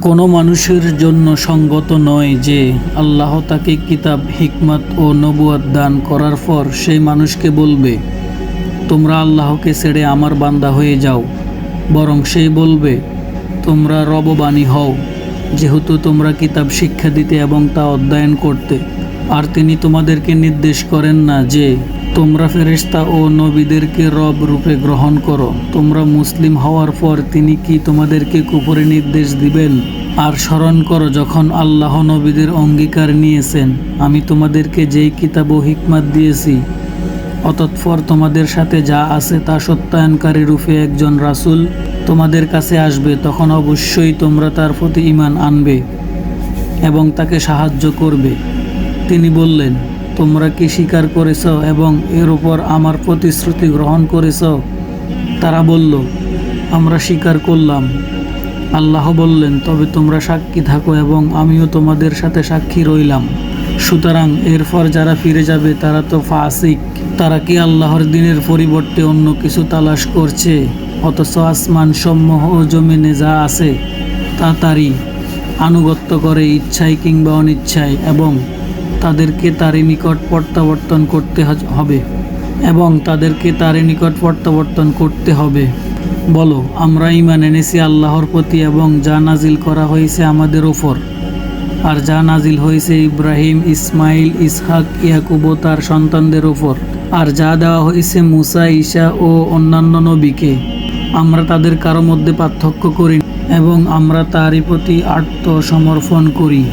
কোনো মানুষের জন্য সঙ্গত নয় যে আল্লাহ তাকে কিতাব, হিকমত ও নবুয়াত দান করার পর সেই মানুষকে বলবে, তোমরা আল্লাহকে ছেড়ে আমার বান্দা হয়ে যাও। বরং সেই বলবে, তোমরা রববাণী হও। যেহেতু তোমরা কিতাব শিক্ষা দিতে এবং তা অধ্যয়ন করতে, আর তিনি তোমাদেরকে নির্দেশ করেন না যে, তোমরা ফেরেশতা ও নবীদেরকে রব রূপে গ্রহণ করো। তোমরা মুসলিম হওয়ার পর তিনি কি তোমাদেরকে কুপুরে নির্দেশ দিবেন? আর স্মরণ করো, যখন আল্লাহ নবীদের অঙ্গীকার নিয়েছেন, আমি তোমাদেরকে যেই কিতাব ও হিকমাত দিয়েছি, অতৎপর তোমাদের সাথে যা আছে তা সত্যায়নকারী রূপে একজন রাসূল তোমাদের কাছে আসবে, তখন অবশ্যই তোমরা তার প্রতি ইমান আনবে এবং তাকে সাহায্য করবে। তিনি বললেন, তোমরা কি স্বীকার করেছ এবং এর উপর আমার প্রতিশ্রুতি গ্রহণ করেছ? তারা বলল, আমরা স্বীকার করলাম। আল্লাহ বললেন, তবে তোমরা সাক্ষী থাকো এবং আমিও তোমাদের সাথে সাক্ষী রইলাম। সুতরাং এরপর যারা ফিরে যাবে, তারা তো ফাসিক। তারা কি আল্লাহর দিনের পরিবর্তে অন্য কিছু তালাশ করছে? অথচ আসমান সমূহ ও জমিনে যা আছে, তা তারই আনুগত্য করে ইচ্ছায় কিংবা অনিচ্ছায়, এবং তাদেরকে তারই নিকট প্রত্যাবর্তন করতে হবে, এবং তাদেরকে তারই নিকট প্রত্যাবর্তন করতে হবে। বলো, আমরা ইমান এনেছি আল্লাহর প্রতি এবং যা নাজিল করা হয়েছে আমাদের ওপর আর যা নাজিল হয়েছে ইব্রাহিম, ইসমাইল, ইসহাক, ইয়াকুব তার সন্তানদের ওপর আর যা দেওয়া হয়েছে মুসা, ঈশা ও অন্যান্য নবীকে। আমরা তাদের কারও মধ্যে পার্থক্য করি এবং আমরা তারই প্রতি আত্মসমর্পণ করি।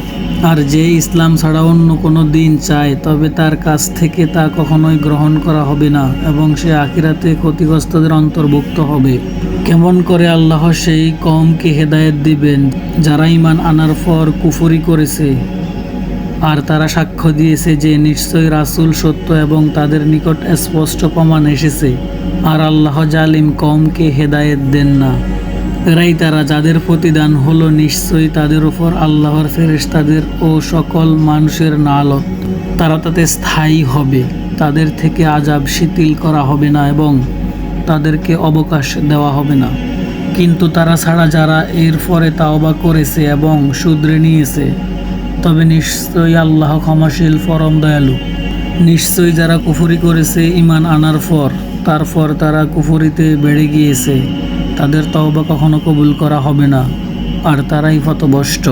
আর যে ইসলাম ছাড়া অন্য কোনো দিন চায়, তবে তার কাছ থেকে তা কখনোই গ্রহণ করা হবে না এবং সে আখিরাতে ক্ষতিগ্রস্তদের অন্তর্ভুক্ত হবে। কেমন করে আল্লাহ সেই কমকে হেদায়েত দিবেন, যারা ইমান আনার পর কুফরি করেছে? আর তারা সাক্ষ্য দিয়েছে যে নিশ্চয়ই রাসূল সত্য এবং তাদের নিকট স্পষ্ট প্রমাণ এসেছে। আর আল্লাহ জালিম কমকে হেদায়েত দেন না। এরাই তারা যাদের প্রতিদান হলো নিশ্চয়ই তাদের উপর আল্লাহর ফেরেশতাদের ও সকল মানুষের নালত। তারা তাতে স্থায়ী হবে। তাদের থেকে আজাব শিথিল করা হবে না এবং তাদেরকে অবকাশ দেওয়া হবে না। কিন্তু তারা ছাড়া যারা এর পরে তাওবা করেছে এবং শুধরে নিয়েছে তবে নিশ্চয়ই আল্লাহ ক্ষমাশীল ফরম দয়ালু। নিশ্চয়ই যারা কুফুরি করেছে ইমান আনার পর, তারপর তারা কুফুরিতে বেড়ে গিয়েছে। তাদের তওবা কখনো কবুল করা হবে না, আর তারাই পথভ্রষ্ট।